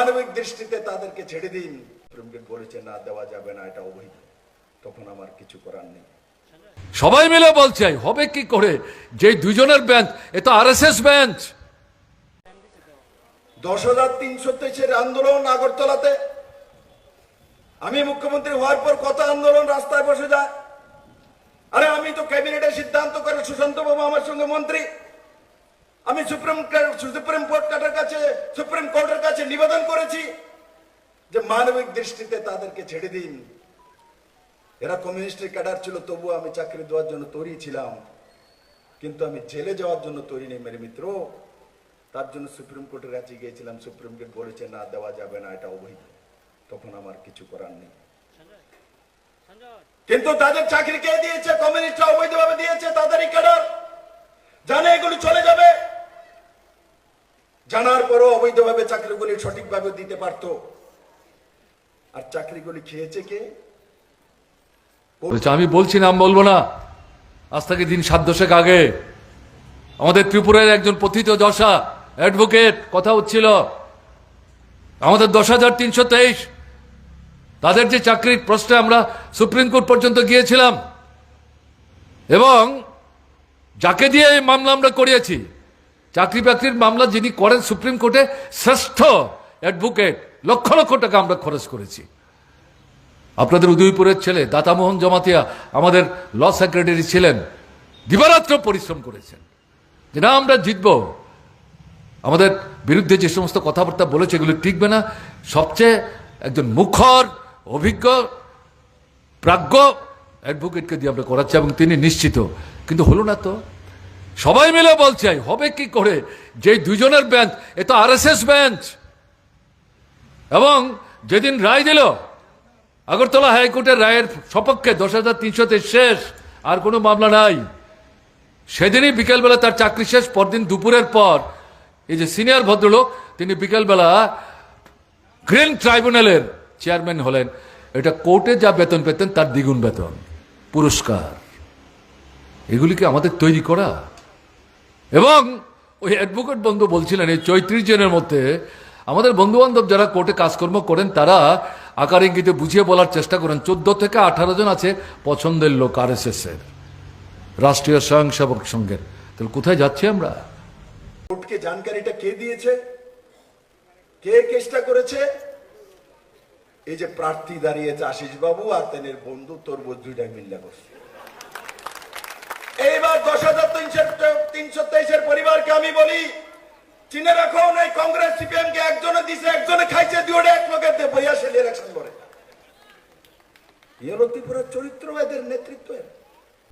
মানবিক দৃষ্টিতে তাদেরকে ছেড়ে দিন। সুপ্রিম বলেছে না দেওয়া যাবে না এটা অবৈধ। তখন আমার কিছু করার নেই। সবাই মিলে বলছে হবে কি করে? যে দুজনের বেঞ্চ এ তো আরএসএস বেঞ্চ দশ হাজার তিনশো তেইশের আন্দোলন আগরতলাতে। আমি মুখ্যমন্ত্রী হওয়ার পর কত আন্দোলন রাস্তায় বসে যায়? আরে আমি তো ক্যাবিনেটে সিদ্ধান্ত করে সুশান্ত বাবু আমার সঙ্গে মন্ত্রী। আমি সুপ্রিম সুপ্রিম কোর্টের কাছে সুপ্রিম কোর্টের কাছে নিবেদন করেছি যে মানবিক দৃষ্টিতে তাদেরকে ছেড়ে দিন। এরা কমিউনিস্টের ক্যাডার ছিল তবু আমি চাকরি দেওয়ার জন্য তৈরি ছিলাম। কিন্তু আমি জেলে যাওয়ার জন্য তৈরি নেই মেরে মিত্র। তার জন্য সুপ্রিম কোর্টের কাছে গিয়েছিলাম সুপ্রিম কোর্ট বলেছে না দেওয়া যাবে না এটা অবৈধ। তখন আমার কিছু করার নেই। কিন্তু তাদের চাকরি কে দিয়েছে? কমিউনিস্টরা অবৈধভাবে দিয়েছে তাদেরই ক্যাডার জানে এগুলি চলে যাবে জানার পরও অবৈধভাবে চাকরিগুলি সঠিকভাবে দিতে পারতো। আর চাকরিগুলি খেয়েছে কে? আমি বলছি নাম বলব না। আজ থেকে দিন সাত দশেক আগে আমাদের ত্রিপুরার একজন পথিত দশা, অ্যাডভোকেট, কথা হচ্ছিল আমাদের দশ হাজার তিনশো তেইশ, তাদের যে চাকরির প্রশ্নে আমরা সুপ্রিম কোর্ট পর্যন্ত গিয়েছিলাম, এবং যাকে দিয়ে এই মামলা আমরা করিয়েছি চাকরি বাকরির মামলা যিনি করেন সুপ্রিম কোর্টে শ্রেষ্ঠ অ্যাডভোকেট, লক্ষ লক্ষ টাকা আমরা খরচ করেছি। আপনাদের উদয়পুরের ছেলে দাতামোহন জমাতিয়া আমাদের ল সেক্রেটারি ছিলেন, দিবারাত্র পরিশ্রম করেছেন। যে না, আমরা জিতব। আমাদের বিরুদ্ধে যে সমস্ত কথাবার্তা বলেছে, এগুলো টিকবে না। সবচেয়ে একজন মুখর, অভিজ্ঞ, প্রাজ্ঞ অ্যাডভোকেটকে দিয়ে আমরা করাচ্ছি এবং তিনি নিশ্চিত। কিন্তু হলো না তো। সবাই মিলে বলছে হবে কি করে? যে দুজনের বেঞ্চ এ তো আরএসএস বেঞ্চ এবং যেদিন রায় দিল, আগরতলা হাইকোর্টের রায়ের সপক্ষে দশ হাজার তিনশোতে শেষ, আর কোনো মামলা নাই। সেদিনই বিকেলবেলা তার চাকরি শেষ, পরদিন দুপুরের পর এই যে সিনিয়র ভদ্রলোক, তিনি বিকেলবেলা গ্রিন ট্রাইব্যুনালের চেয়ারম্যান হলেন। এটা কোর্টে যা বেতন পেতেন, তার দ্বিগুণ বেতন। পুরস্কার। এগুলিকে আমাদের তৈরি করা? এবং ওই অ্যাডভোকেট বন্ধু বলছিলেন, এই চৈত্রিশ জনের মধ্যে আমাদের বন্ধু বান্ধব যারা কোর্টে কাজকর্ম করেন, তারা আকার ইঙ্গিতে বুঝিয়ে বলার চেষ্টা করেন। চোদ্দ থেকে আঠারো জন আছে পছন্দের লোক আর এস এর। রাষ্ট্রীয় স্বয়ংসেবক সংঘের। তাহলে কোথায় যাচ্ছি আমরা? কোর্টকে জানকারিটা কে দিয়েছে? কে কেসটা করেছে? এই যে প্রার্থী দাঁড়িয়েছে আশিস বাবু আর তেনের বন্ধু তরবুজ দুইটাই মিল্লা করছে। এইবার দশ হাজার তিনশো তিনশো পরিবারকে আমি বলি, চিনে রাখো এই কংগ্রেস সিপিএম কে একজনে দিছে, একজনে খাইছে দুইটা এক লোকের দিয়ে বইয়া সে ইলেকশন করে এর ত্রিপুরার চরিত্র এদের নেতৃত্বের।